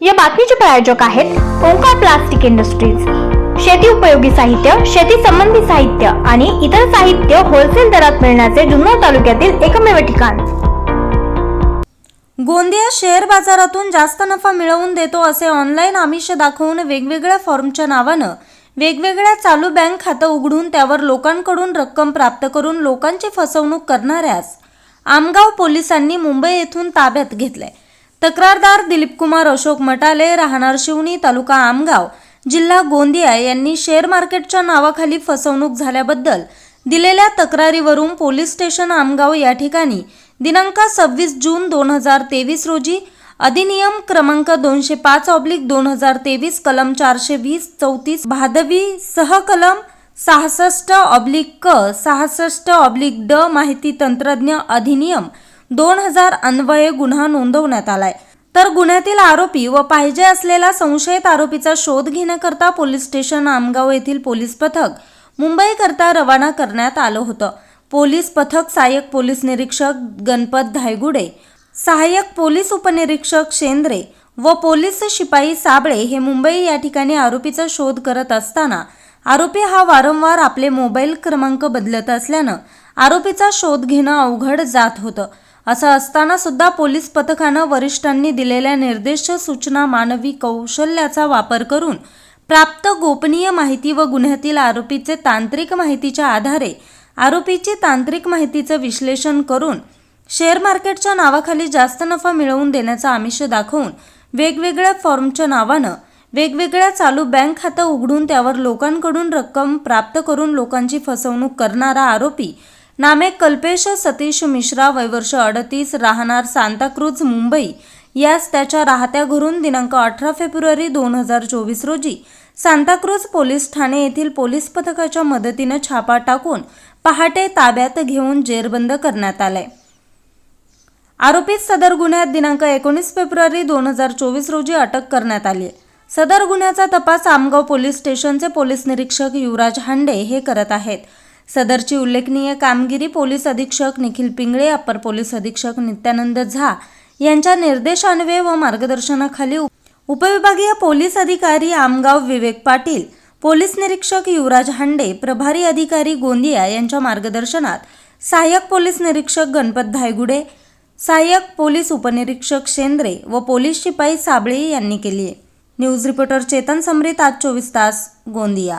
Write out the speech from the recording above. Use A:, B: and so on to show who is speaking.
A: या बातमीचे प्रायोजक आहेत ओंकार प्लास्टिक इंडस्ट्रीज. शेती उपयोगी साहित्य शेती संबंधी साहित्य आणि इतर साहित्य होलसेल दरात मिळण्याचे जुन्नर तालुक्यातील एकमेव ठिकाण.
B: गोंदिया शेअर बाजारातून जास्त नफा मिळवून देतो असे ऑनलाईन आमिष दाखवून वेगवेगळ्या फॉर्मच्या नावानं वेगवेगळ्या चालू बँक खातं उघडून त्यावर लोकांकडून रक्कम प्राप्त करून लोकांची फसवणूक करणाऱ्यास आमगाव पोलिसांनी मुंबई येथून ताब्यात घेतलंय. तक्रारदार दिलीपकुमार अशोक मटाले राहणार शिवणी तालुका आमगाव. जिल्हा गोंदिया यांनी शेअर मार्केटच्या नावाखाली फसवणूक झाल्याबद्दल दिलेल्या तक्रारीवरून पोलीस स्टेशन आमगाव या ठिकाणी दिनांक सव्वीस जून दोन हजार तेवीस रोजी अधिनियम क्रमांक दोनशे पाच ऑब्लिक दोन हजार तेवीस कलम चारशे वीस चौतीस भादवी सहकलम सहासष्ट ऑब्लिक क सहासष्ट ऑब्लिक ड माहिती तंत्रज्ञ अधिनियम दोन हजार अन्वये गुन्हा नोंदवण्यात आलाय. तर गुन्ह्यातील आरोपी व पाहिजे असलेला संशयित आरोपीचा शोध घेण्याकरता पोलीस स्टेशन आमगाव येथील पोलीस पथक मुंबईकरता रवाना करण्यात आलं होतं. पोलीस पथक सहाय्यक पोलीस निरीक्षक गणपत धायगुडे सहाय्यक पोलीस उपनिरीक्षक शेंद्रे व पोलीस शिपाई साबळे हे मुंबई या ठिकाणी आरोपीचा शोध करत असताना आरोपी हा वारंवार आपले मोबाईल क्रमांक बदलत असल्यानं आरोपीचा शोध घेणं अवघड जात होतं. असं असताना सुद्धा पोलीस पथकानं वरिष्ठांनी दिलेल्या निर्देश सूचना मानवी कौशल्याचा वापर करून प्राप्त गोपनीय माहिती व गुन्ह्यातील आरोपीचे तांत्रिक माहितीच्या आधारे आरोपीची तांत्रिक माहितीचं विश्लेषण करून शेअर मार्केटच्या नावाखाली जास्त नफा मिळवून देण्याचा आमिष दाखवून वेगवेगळ्या फॉर्मच्या नावानं वेगवेगळ्या चालू बँक खातं उघडून त्यावर लोकांकडून रक्कम प्राप्त करून लोकांची फसवणूक करणारा आरोपी नामे कल्पेश सतीश मिश्रा वयवर्ष अडतीस राहणार सांताक्रूज मुंबई. यास त्याच्या राहत्या घरून दिनांक अठरा फेब्रुवारी दोन हजार चोवीस रोजी सांताक्रूज पोलीस ठाणे येथील पोलीस पथकाच्या मदतीनं छापा टाकून पहाटे ताब्यात घेऊन जेरबंद करण्यात आलाय. आरोपीत सदर गुन्ह्यात दिनांक एकोणीस फेब्रुवारी दोन हजार चोवीस रोजी अटक करण्यात आली सदर गुन्ह्याचा तपास आमगाव पोलीस स्टेशनचे पोलीस निरीक्षक युवराज हांडे हे करत आहेत. सदरची उल्लेखनीय कामगिरी पोलीस अधीक्षक निखिल पिंगळे अप्पर पोलीस अधीक्षक नित्यानंद झा यांच्या निर्देशान्वये व मार्गदर्शनाखाली उपविभागीय पोलीस अधिकारी आमगाव विवेक पाटील पोलीस निरीक्षक युवराज हांडे प्रभारी अधिकारी गोंदिया यांच्या मार्गदर्शनात सहाय्यक पोलीस निरीक्षक गणपत धायगुडे सहाय्यक पोलीस उपनिरीक्षक शेंद्रे व पोलीस शिपाई साबळे यांनी केली आहे न्यूज रिपोर्टर चेतन समरीत आज चोवीस तास गोंदिया.